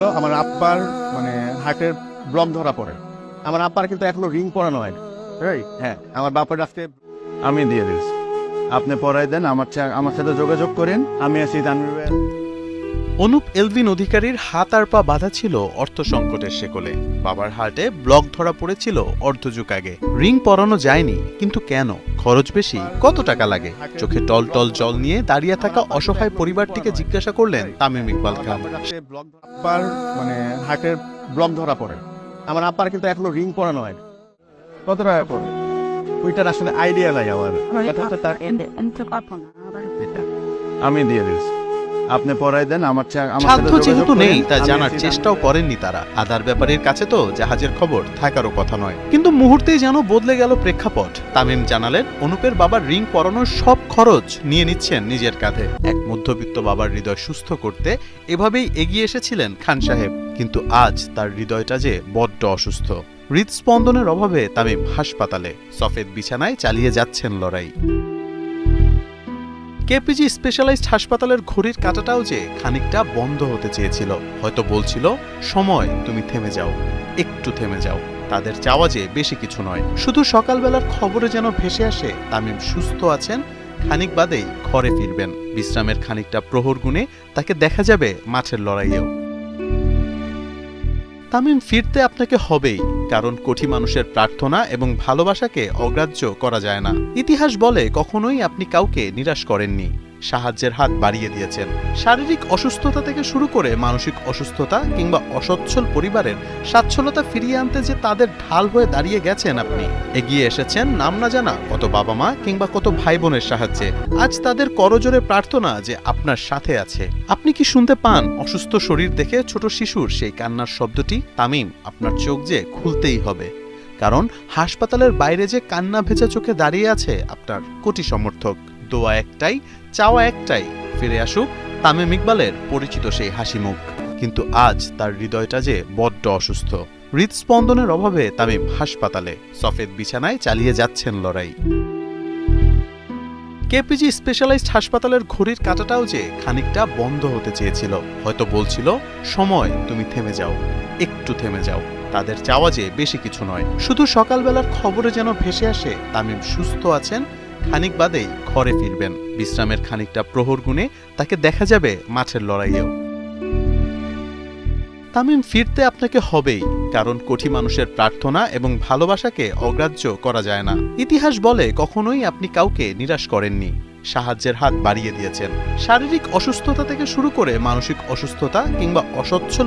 আমার আব্বার মানে হার্টের ব্লক ধরা পড়ে। আমার আব্বার কিন্তু এখনও রিং পরানো হয় হ্যাঁ আমার বাপের আজকে আমি দিয়ে দিচ্ছি আপনি পড়াই দেন, আমার আমার সাথে যোগাযোগ করেন। আমি আছি তানভীর ভাই অনুপ এলভিন অধিকারীর হাত আর পা বাঁধা ছিল অর্থ সংকটের শেকলে। বাবার হার্টে ব্লক ধরা পড়েছিল অর্ধযুগ আগে। রিং পরানো যায়নি কিন্তু কেন? খরচ বেশি কত টাকা লাগে? চোখে টল টল জল নিয়ে দাঁড়িয়ে থাকা অসহায় পরিবারটিকে জিজ্ঞাসা করলেন তামিম ইকবাল খান। মানে হার্টের ব্লক ধরা পড়ে। আমার আব্বার কিন্তু এখনও রিং পরানো হয়নি। কত টাকা পড়ে? ওইটার আসলে আইডিয়া নাই আমার। আমি দিয়ে দিচ্ছি আপনি পড়াই দেন আমার সাধ্য যেহেতু নেই তা জানার চেষ্টাও করেননি তারা। আদার ব্যাপারের কাছে তো জাহাজের খবর থাকারও কথা নয়। কিন্তু মুহূর্তেই যেন বদলে গেল প্রেক্ষাপট। তামিম জানালেন অনুপের বাবার রিং পরানোর সব খরচ নিয়ে নিচ্ছেন নিজের কাঁধে। এক মধ্যবিত্ত বাবার হৃদয় সুস্থ করতে এভাবেই এগিয়ে এসেছিলেন খান সাহেব। কিন্তু আজ তার হৃদয়টা যে বড্ড অসুস্থ। হৃদস্পন্দনের অভাবে তামিম হাসপাতালে সফেদ বিছানায় চালিয়ে যাচ্ছেন লড়াই। কেপিজি স্পেশালাইজড হাসপাতালের ঘড়ির কাঁটাটাও যে খানিকটা বন্ধ হতে চেয়েছিল। হয়তো বলছিল, সময়, তুমি থেমে যাও, একটু থেমে যাও। তাদের চাওয়া যে বেশি কিছু নয়। শুধু সকালবেলার খবরে যেন ভেসে আসে, তামিম সুস্থ আছেন, খানিক বাদেই ঘরে ফিরবেন। বিশ্রামের খানিকটা প্রহর গুণে তাকে দেখা যাবে মাঠের লড়াইয়েও। তামিম ফিরতে আপনাকে হবেই, কারণ কোটি মানুষের প্রার্থনা এবং ভালোবাসাকে অগ্রাহ্য করা যায় না। ইতিহাস বলে কখনোই আপনি কাউকে নিরাশ করেননি। সাহায্যের হাত বাড়িয়ে দিয়েছেন। শারীরিক অসুস্থতা থেকে শুরু করে মানসিক অসুস্থতা কিংবা অসচ্ছল পরিবারের স্বাচ্ছলতা ফিরিয়ে আনতে যে তাদের ঢাল হয়ে দাঁড়িয়ে গেছেন আপনি। এগিয়ে এসেছেন নাম না জানা কত বাবা মা কিংবা কত ভাই বোনের সাহায্যে। আজ তাদের করজোরে প্রার্থনা যে আপনার সাথে আছে। আপনি কি শুনতে পান? অসুস্থ শরীর দেখে ছোট শিশুর সেই কান্নার শব্দটি? তামিম, আপনার চোখ যে খুলতেই হবে। কারণ হাসপাতালের বাইরে যে কান্না ভেজা চোখে দাঁড়িয়ে আছে আপনার কোটি সমর্থক। দোয়া একটাই, চাওয়া একটাই। ফিরে আসুক তামিম ইকবালের পরিচিত সেই হাসি মুখ। কিন্তু আজ তার হৃদয়টা যে বড্ড অসুস্থ। হৃদস্পন্দনের অভাবে তামিম হাসপাতালে সফেদ বিছানায় চালিয়ে যাচ্ছেন লড়াই। কেপিজি স্পেশালাইজড হাসপাতালের ঘড়ির কাঁটাটাও যে খানিকটা বন্ধ হতে চেয়েছিল। হয়তো বলছিল, সময়, তুমি থেমে যাও। একটু থেমে যাও। তাদের চাওয়া যে বেশি কিছু নয়। শুধু সকালবেলার খবরে যেন ভেসে আসে, তামিম সুস্থ আছেন খানিক বাদেই ঘরে ফিরবেন। বিশ্রামের খানিকটা প্রহর গুণে তাকে দেখা যাবে মাঠের লড়াইয়েও। তামিম ফিরতে আপনাকে হবেই, কারণ কোটি মানুষের প্রার্থনা এবং ভালোবাসাকে অগ্রাহ্য করা যায় না। ইতিহাস বলে কখনোই আপনি কাউকে নিরাশ করেননি। সাহায্যের হাত বাড়িয়ে দিয়েছেন। শারীরিক অসুস্থতা থেকে শুরু করে মানসিক অসুস্থতা কিংবা অসচ্ছল